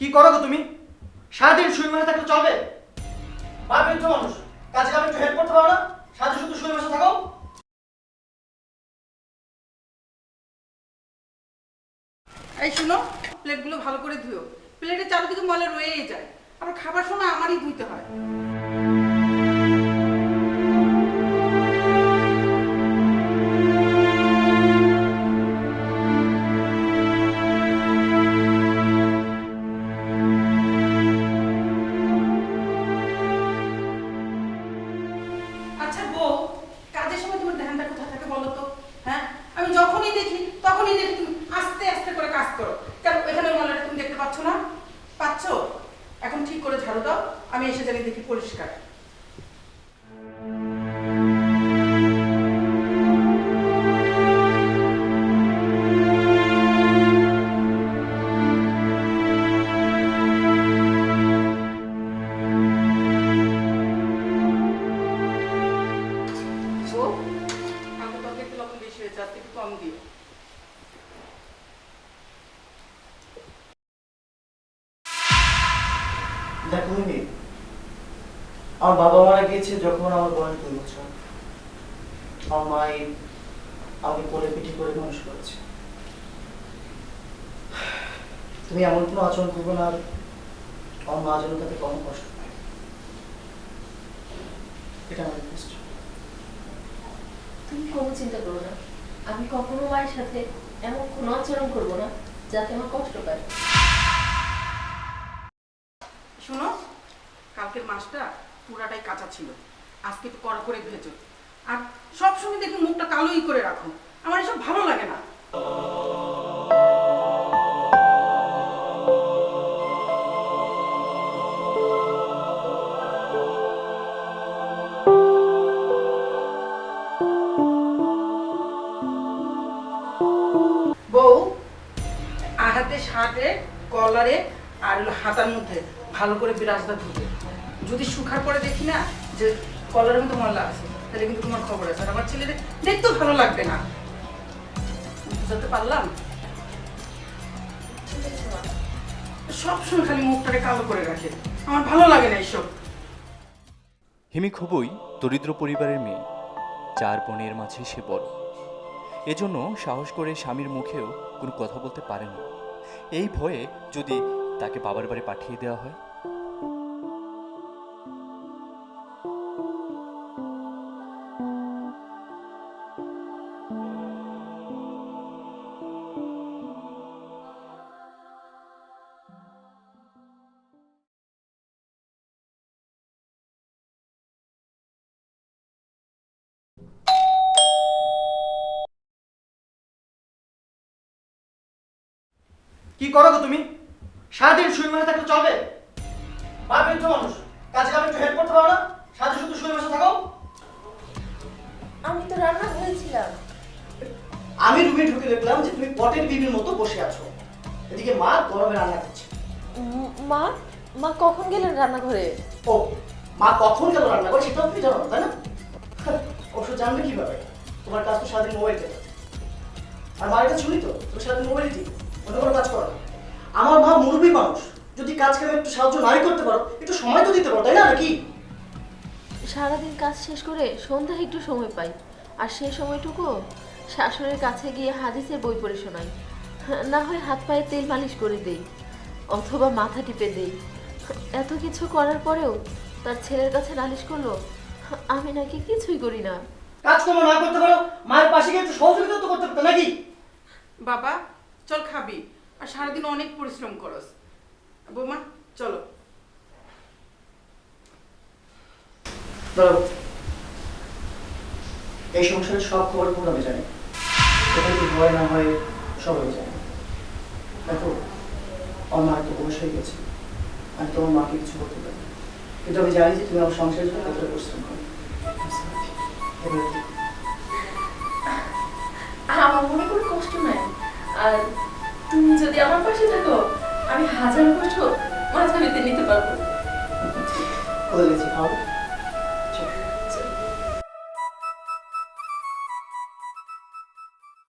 কি করো গো তুমি? সারাদিন শুয়ে বসে থাকলে চলবে? মা বৃদ্ধ মানুষ। কাজে কামে একটু হেল্প করতে পারো না? সারাদিন শুধু শুয়ে বসে থাকো। এই শুনো প্লেটগুলো ভালো করে ধুয়ো। প্লেটে চারিদিকে ময়লা রয়েই যায়। আবার খাবার সময় আমারই ধুইতে হয়। বলো হ্যাঁ? আমি যখনই দেখি, তখনই দেখি তুমি আস্তে আস্তে করে কাজ করো। কেন? এখানে ময়লাটা তুমি দেখতে পাচ্ছ না? পাচ্ছ? এখন ঠিক করে ঝাড়ু দাও। আমি এসে জানি দেখি পরিষ্কার। আমার বাবা মারা গিয়েছে যখন আমার বয়স দুই বছর। আমার মাই আমাকে কোলে পিঠে করে মানুষ করেছে। তুমি এমন কোনো আচরণ করব না আমার মা যেন তাতে কম কষ্ট পায় এটা আমার রিকোয়েস্ট তুমি কোনো চিন্তা করো না। আমি কখনো মায়ের সাথে এমন কোনো আচরণ করব না, যাতে আমার কষ্ট পায়। কালকের মাছটা পুরাটাই কাঁচা ছিল। আজকে একটু কড়া করে ভেজো। আর সবসময় দেখি মুখটা কালোই করে রাখো। আমার এসব ভালো লাগে না। বউ, আহাতে শার্টে কলারে আর হাতার মধ্যে ভালো করে বিরাজটা ধুবে যদি শুকার পরে দেখি না যে কলার মধ্যে ময়লা আছে, তাহলে কিন্তু তোমার খবর আছে। আর আমার ছেলেদের দেখতেও ভালো লাগবে না। বুঝাতে পারলাম। সবসময় মুখটাকে কালো করে রাখে। আমার ভালো লাগে না এইসব। হিমি খুবই দরিদ্র পরিবারের মেয়ে। চার বোনের মাঝে সে বড়। এজন্য সাহস করে স্বামীর মুখেও কোনো কথা বলতে পারে না। এই ভয়ে যদি তাকে বাবার বাড়ি পাঠিয়ে দেওয়া হয় কি করো গো তুমি? সারাদিন শুয়ে বসে থাকলে চলবে? মা বৃদ্ধ মানুষ। কাজে কামে একটু হেল্প করতে পারো না? সারাদিন শুধু শুয়ে বসে থাকো। আমি তো রান্না করেছিলাম। আমি রুমে ঢুকে দেখলাম যে তুমি পটের বিবির মতো বসে আছো। এদিকে মা গরমে রান্না করছে। মা? মা কখন গেলেন রান্নাঘরে? ও মা কখন গেল রান্না করে সেটাও তুমি জানো তাই না? অবশ্য জানবে কীভাবে? তোমার কাজ তো সারাদিন মোবাইল আর মা এটা শুনি তো তুমি সারাদিন মোবাইল টিপো অন্য কোনো কাজ করো? না আমার মা মুরব্বী মানুষ। যদি কাজ কামে একটু সাহায্য নাই করতে পারো একটু সময় তো দিতে পারো তাই না নাকি? সারাদিন কাজ শেষ করে সন্ধ্যায় একটু সময় পাই। আর সেই সময়টুকু শাশুড়ির কাছে গিয়ে হাদিসের বই পড়ে শোনাই। না হয় হাত পায়ে তেল মালিশ করে দেই অথবা মাথা টিপে দেই। এত কিছু করার পরেও তার ছেলের কাছে নালিশ করল আমি নাকি কিছুই করি না। কাজকর্ম না করতে পারো মায়ের পাশে গিয়ে একটু সহযোগিতা তো করতে পারতো নাকি? বাবা চল খাবি। আর সারাদিন অনেক পরিশ্রম করস। বৌমা চলো। এই সংসারের সব খবর পুরো আমি জানি? কোথায় কি হয় না হয় সবাই জানে। দেখো আমার মা একটা বয়স হয়ে গেছে। আমি তোমার মাকে কিছু করতে পারি কিন্তু আমি জানি যে তুমি আমার সংসারের জন্য কতটা পরিশ্রম করো? আমার মনে কোনো কষ্ট নাই। আর তুমি যদি আমার পাশে থাকো আমি হাজার কষ্ট মাঝখানে নিতে পারব। বলেছি খাও